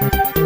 Thank you.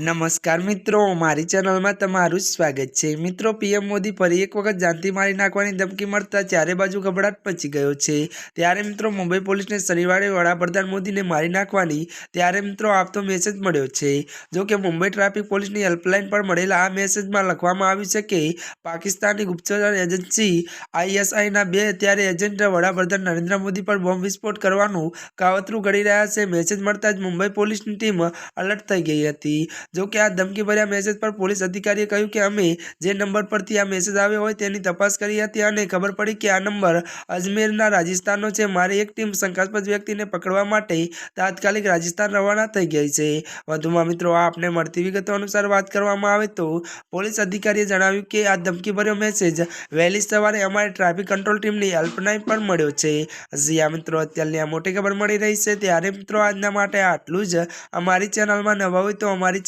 નમસ્કાર મિત્રો, મારી ચેનલમાં તમારું સ્વાગત છે. મિત્રો, પીએમ મોદી ફરી એક વખત જાનથી મારી નાખવાની ધમકી મળતા ચારે બાજુ ગભરાટ પચી ગયો છે. ત્યારે મિત્રો, મુંબઈ પોલીસને શનિવારે વડાપ્રધાન મોદીને મારી નાખવાની ત્યારે મિત્રો આપતો મેસેજ મળ્યો છે. જો કે મુંબઈ ટ્રાફિક પોલીસની હેલ્પલાઇન પર મળેલા આ મેસેજમાં લખવામાં આવ્યું છે કે પાકિસ્તાની ગુપ્તચર એજન્સી આઈએસઆઈના બે અત્યારે એજન્ટ વડાપ્રધાન નરેન્દ્ર મોદી પર બોમ્બ વિસ્ફોટ કરવાનું કાવતરું ઘડી રહ્યા છે. મેસેજ મળતા જ મુંબઈ પોલીસની ટીમ અલર્ટ થઈ ગઈ હતી. જો કે આ ધમકીભર્યા મેસેજ પર પોલીસ અધિકારીએ કહ્યું કે અમે જે નંબર પરથી આ મેસેજ આવ્યો હોય તેની તપાસ કરી હતી અને ખબર પડી કે આ નંબર અજમેરના રાજસ્થાનનો છે. મારી એક ટીમ શંકાસ્પદ વ્યક્તિને પકડવા માટે તાત્કાલિક રાજસ્થાન રવાના થઈ ગઈ છે. વધુમાં મિત્રો, આ આપને મળતી વિગતો અનુસાર વાત કરવામાં આવે તો પોલીસ અધિકારીએ જણાવ્યું કે આ ધમકીભર્યો મેસેજ વહેલી સવારે અમારી ટ્રાફિક કંટ્રોલ ટીમની હેલ્પલાઇન પર મળ્યો છે. આ મિત્રો, અત્યારની આ મોટી ખબર મળી રહી છે. ત્યારે મિત્રો, આજના માટે આટલું જ. અમારી ચેનલમાં નવા હોય તો અમારી